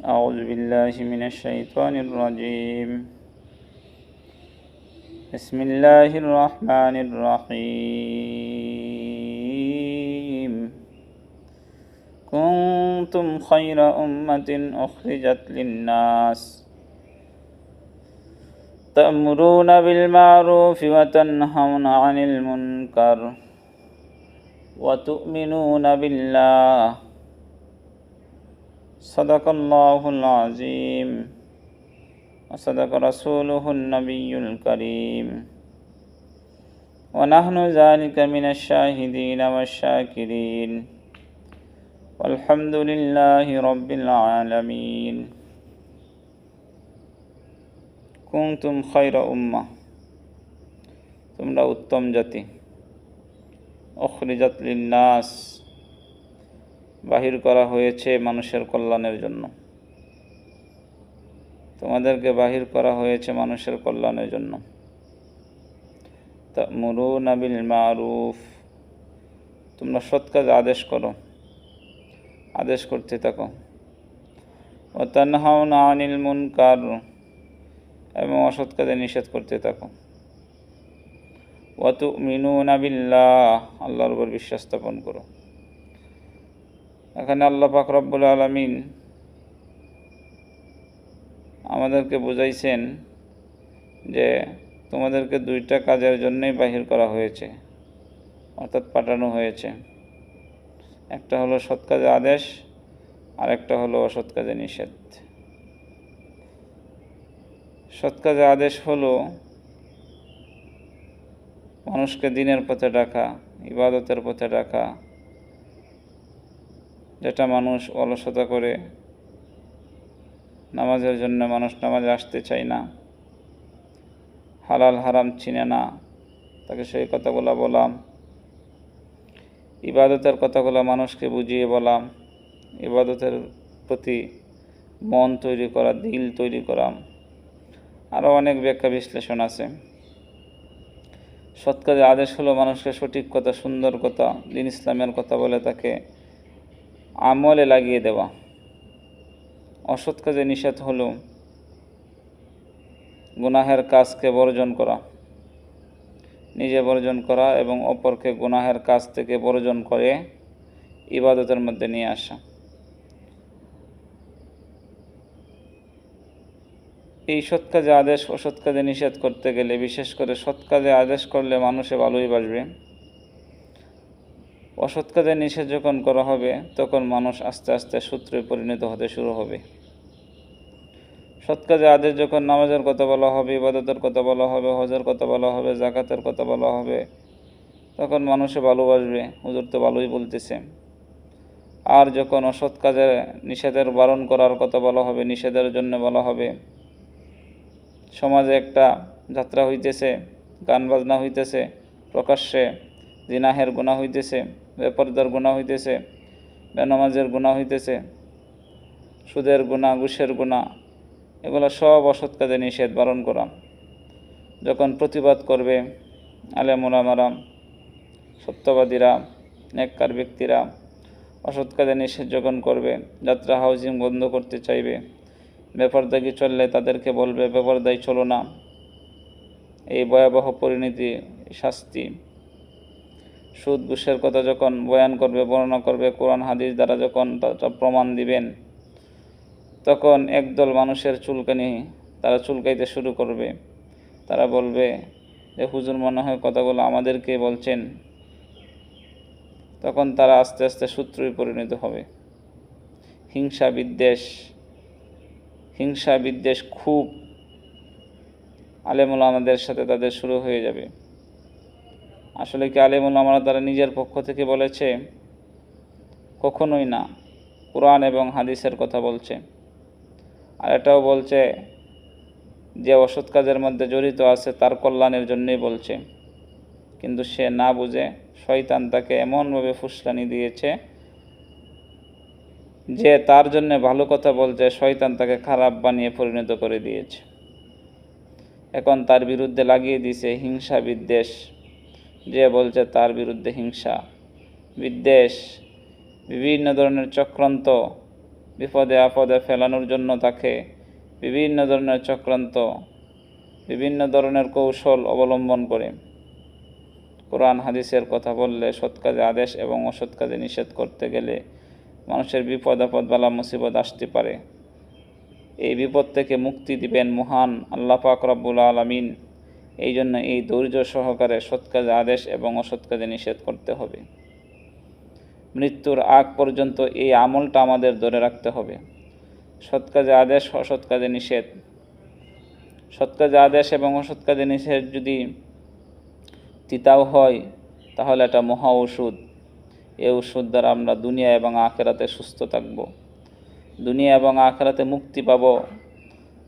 أعوذ بالله من الشيطان الرجيم. بسم الله الرحمن الرحيم. كنتم خير أمة أخرجت للناس تأمرون بالمعروف وتنهون عن المنكر وتؤمنون بالله صدق الله العظيم وصدق رسوله النبي الكريم ونحن ذلك من الشاهدين والشاكرين والحمد لله رب العالمين কুমতুম খৈরা উম্মা তোমরা উত্তম জাতি অখরিজাত লিন্নাস বাহির করা হয়েছে মানুষের কল্যাণের জন্য। তোমাদেরকে বাহির করা হয়েছে মানুষের কল্যাণের জন্য। তা মুরু নাবিল মারুফ তোমরা সৎ কাজ আদেশ করো। আদেশ করতে থাকো। ও তানহাও না আনিল মুনকার। এবং অসৎ কাজে নিষেধ করতে থাকো। ওয়াতু মিনু নাবিল্লাহ আল্লাহর উপর বিশ্বাস স্থাপন করো। এখানে আল্লাহ পাক রব্বুল আলমিন আমাদেরকে বুঝাইছেন যে তোমাদেরকে দুইটা কাজের জন্যই বাহির করা হয়েছে, অর্থাৎ পাঠানো হয়েছে। একটা হলো সৎ কাজে আদেশ আর একটা হলো অসৎ কাজে নিষেধ। সৎ কাজে আদেশ হলো মানুষকে দিনের পথে ডাকা, ইবাদতের পথে ডাকা যেটা মানুষ অলসতা করে নামাজের জন্য মানুষ নামাজে আসতে চায় না, হালাল, হারাম চিনে না। তাকে সেই কথাগুলো বলাম। ইবাদতের কথাগুলো মানুষকে বুঝিয়ে বলাম। ইবাদতের প্রতি মন তৈরি করা, দিল তৈরি করা। আরও অনেক ব্যাখ্যা বিশ্লেষণ আছে। সৎ কাজে আদেশ হলো মানুষকে সঠিক কথা, সুন্দর কথা, দিন ইসলামের কথা বলে তাকে আমলে লাগিয়ে দেওয়া। অসৎ কাজে নিষেধ হলো গুনাহের কাজকে বর্জন করা। নিজে বর্জন করা এবং অপরকে গুনাহের কাজ থেকে বর্জন করে ইবাদতের মধ্যে নিয়ে আসা। এই সৎ কাজে আদেশ, অসৎ কাজে নিষেধ করতে গেলে, বিশেষ করে সৎ কাজে আদেশ করলে মানুষে ভালোই বাসবে অসৎ কাজে নিষেধ যখন করা হবে, তখন মানুষ আস্তে আস্তে সূত্রে পরিণত হতে শুরু হবে। সৎ কাজে আদেশ যখন নামাজের কথা বলা হবে, ইবাদতের কথা বলা হবে, হজের কথা বলা হবে, জাকাতের কথা বলা হবে, তখন মানুষে ভালোবাসবে হুজুর তো ভালোই বলতেছে। আর যখন অসৎ কাজে নিষেধের বারণ করার কথা বলা হবে, নিষেধের জন্য বলা হবে, সমাজে একটা যাত্রা হইতেছে, গান বাজনা হইতেছে, প্রকাশ্যে জিনাহের গুণা হইতেছে বেপরদার গুণা হইতেছে, বেনমাজের গুণা হইতেছে, সুদের গুণা ঘুষের গুণা এগুলো সব অসৎ কাজে নিষেধ বারণ করা। যখন প্রতিবাদ করবে আলে আলেমুলামারাম সত্যবাদীরা, নেককার ব্যক্তিরা, অসৎ কাজে নিষেধ যখন করবে, যাত্রা হাউজিং বন্ধ করতে চাইবে, বেপরদাগি চললে তাদেরকে বলবে বেপরদাই চলো না। এই ভয়াবহ পরিণতি, শাস্তি সুদ, ঘুষের কথা যখন বয়ান করবে, বর্ণনা করবে, কোরআন, হাদিস দ্বারা যখন প্রমাণ দিবেন, তখন একদল মানুষের চুলকানি তারা চুলকাইতে শুরু করবে। তারা বলবে যে হুজুর মনে হয় কথাগুলো আমাদেরকে বলছেন। তখন তারা আস্তে আস্তে সূত্রই পরিণত হবে। হিংসা বিদ্বেষ হিংসা বিদ্বেষ খুব আলেমুল আমাদের সাথে তাদের শুরু হয়ে যাবে। আসলে কি আলেমুল আমরা তারা নিজের পক্ষ থেকে বলেছে? কখনোই না। কোরআন এবং হাদিসের কথা বলছে। আর এটাও বলছে, যে অসৎ কাজের মধ্যে জড়িত আছে, তার কল্যাণের জন্যই বলছে। কিন্তু সে না বুঝে শয়তান তাকে এমনভাবে ফুসলানি দিয়েছে, যে তার জন্য ভালো কথা বলছে, শয়তান তাকে খারাপ বানিয়ে পরিণত করে দিয়েছে। এখন তার বিরুদ্ধে লাগিয়ে দিছে হিংসা বিদ্বেষ যে বলছে তার বিরুদ্ধে হিংসা, বিদ্বেষ, বিভিন্ন ধরনের চক্রান্ত, বিপদে আপদে ফেলানোর জন্য তাকে বিভিন্ন ধরনের চক্রান্ত, বিভিন্ন ধরনের কৌশল অবলম্বন করে। কোরআন হাদিসের কথা বললে সৎ কাজে আদেশ এবং অসৎ কাজে নিষেধ করতে গেলে মানুষের বিপদ, আপদ, বালা, মুসিবত আসতে পারে। এই বিপদ থেকে মুক্তি দিবেন মহান আল্লাহ পাক রব্বুল আলমিন। এই জন্য এই ধৈর্য সহকারে সৎ কাজে আদেশ এবং অসৎ কাজে নিষেধ করতে হবে। মৃত্যুর আগ পর্যন্ত এই আমলটা আমাদের ধরে রাখতে হবে। সৎ কাজে আদেশ অসৎ কাজে নিষেধ। সৎ কাজে আদেশ এবং অসৎ কাজে নিষেধ যদি তিতাও হয়, তাহলে এটা মহা ওষুধ এই ওষুধ দ্বারা আমরা দুনিয়া এবং আখেরাতে সুস্থ থাকব। দুনিয়া এবং আখেরাতে মুক্তি পাব।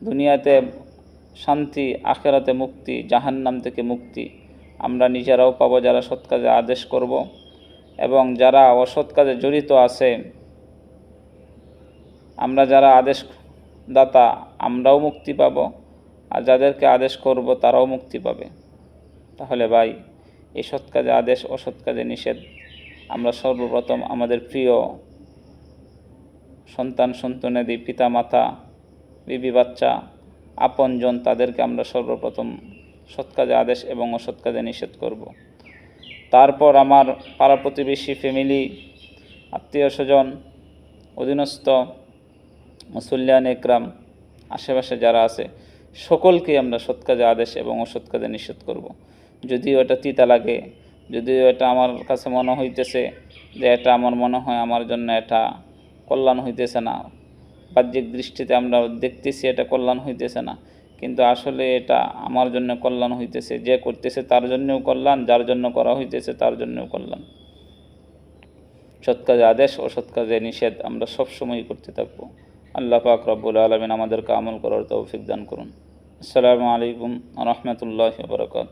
দুনিয়াতে শান্তি, আখেরাতে মুক্তি, জাহান্নাম থেকে মুক্তি। আমরা নিজেরাও পাবো যারা সৎ কাজে আদেশ করব এবং যারা অসৎ কাজে জড়িত আছে, আমরা যারা আদেশ দাতা আমরাও মুক্তি পাব। আর যাদেরকে আদেশ করব, তারাও মুক্তি পাবে। তাহলে ভাই, এই সৎ কাজে আদেশ, অসৎ কাজে নিষেধ, আমরা সর্বপ্রথম আমাদের প্রিয় সন্তান, সন্তানেদি পিতা মাতা বিবি বাচ্চা আপনজন, তাদেরকে আমরা সর্বপ্রথম সৎ কাজে আদেশ এবং অসৎ কাজে নিষেধ করব। তারপর আমার পাড়া প্রতিবেশী ফ্যামিলি, আত্মীয় স্বজন, অধীনস্থ, মুসল্লিয়ান একরাম, আশেপাশে যারা আছে সকলকে আমরা সৎ কাজে আদেশ এবং অসৎ কাজে নিষেধ করব। যদিও এটা তিতা লাগে, যদিও এটা আমার কাছে মনে হইতেছে যে এটা আমার মনে হয় আমার জন্য এটা কল্যাণ হইতেছে না বাহ্যিক দৃষ্টিতে আমরা দেখতেছি এটা কল্যাণ হইতেছে না। কিন্তু আসলে এটা আমার জন্য কল্যাণ হইতেছে। যে করতেছে তার জন্যও কল্যাণ, যার জন্য করা হইতেছে তার জন্যও কল্যাণ। সৎ কাজে আদেশ ও সৎ কাজে নিষেধ আমরা সবসময়ই করতে থাকব। আল্লাহ পাক রব্বুল আলমিন আমাদেরকে আমল করার তৌফিক দান করুন। আসসালামু আলাইকুম রহমতুল্লাহ বরকাত